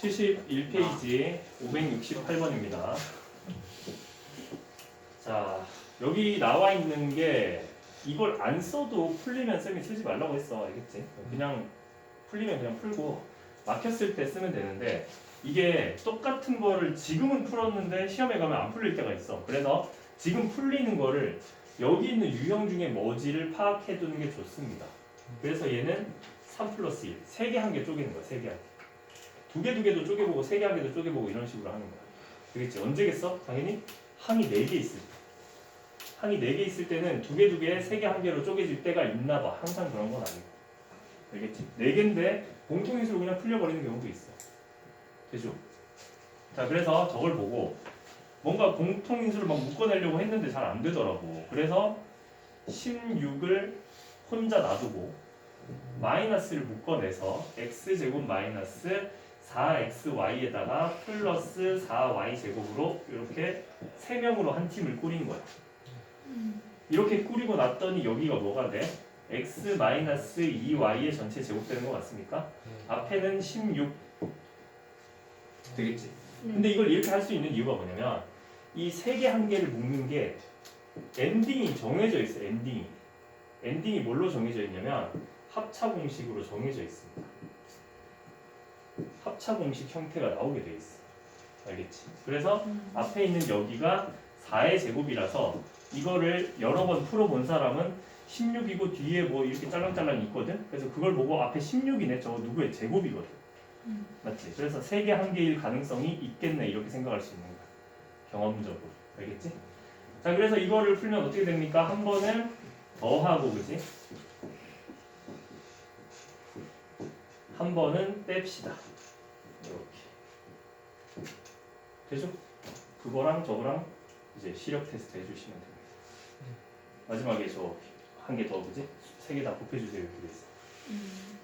71페이지 568번입니다. 자, 여기 나와 있는 게 이걸 안 써도 풀리면 쌤이 쓰지 말라고 했어. 알겠지? 그냥 풀리면 그냥 풀고 막혔을 때 쓰면 되는데 이게 똑같은 거를 지금은 풀었는데 시험에 가면 안 풀릴 때가 있어. 그래서 지금 풀리는 거를 여기 있는 유형 중에 뭐지를 파악해 두는 게 좋습니다. 그래서 얘는 3 플러스 1, 3개 한 개 쪼개는 거야, 3개 한 개. 두 개 두 개도 쪼개보고 세 개 한 개도 쪼개보고 이런 식으로 하는 거야. 되겠지? 언제겠어? 당연히 항이 4개 있을 때. 항이 4개 있을 때는 두 개 두 개, 세 개 한 개로 쪼개질 때가 있나 봐. 항상 그런 건 아니고. 알겠지? 4개인데 공통인수로 그냥 풀려버리는 경우도 있어. 되죠? 자, 그래서 저걸 보고 뭔가 공통인수를 막 묶어내려고 했는데 잘 안 되더라고. 그래서 16을 혼자 놔두고 마이너스를 묶어내서 x제곱 마이너스 4xy에다가 플러스 4y 제곱으로 이렇게 세 명으로 한 팀을 꾸린 거야. 이렇게 꾸리고 났더니 여기가 뭐가 돼? x 마이너스 2y의 전체 제곱되는 것 같습니까? 앞에는 16 되겠지. 근데 이걸 이렇게 할 수 있는 이유가 뭐냐면 이 세 개 한 개를 묶는 게 엔딩이 정해져 있어. 엔딩이 엔딩이 뭘로 정해져 있냐면 합차 공식으로 정해져 있습니다. 합차 공식 형태가 나오게 돼 있어. 알겠지? 그래서 앞에 있는 여기가 4의 제곱이라서 이거를 여러 번 풀어본 사람은 16이고 뒤에 뭐 이렇게 짤랑짤랑 있거든. 그래서 그걸 보고 앞에 16이네. 저거 누구의 제곱이거든. 맞지? 그래서 세개한 개일 가능성이 있겠네 이렇게 생각할 수 있는 거야. 경험적으로. 알겠지? 자, 그래서 이거를 풀면 어떻게 됩니까? 한 번은 더하고 그지? 한 번은 뺍시다. 이렇게. 되죠? 그거랑 저거랑 이제 시력 테스트 해주시면 됩니다. 마지막에 저 한 개 더 그지? 세 개 다 곱해주세요 이렇게 돼 있어. 음.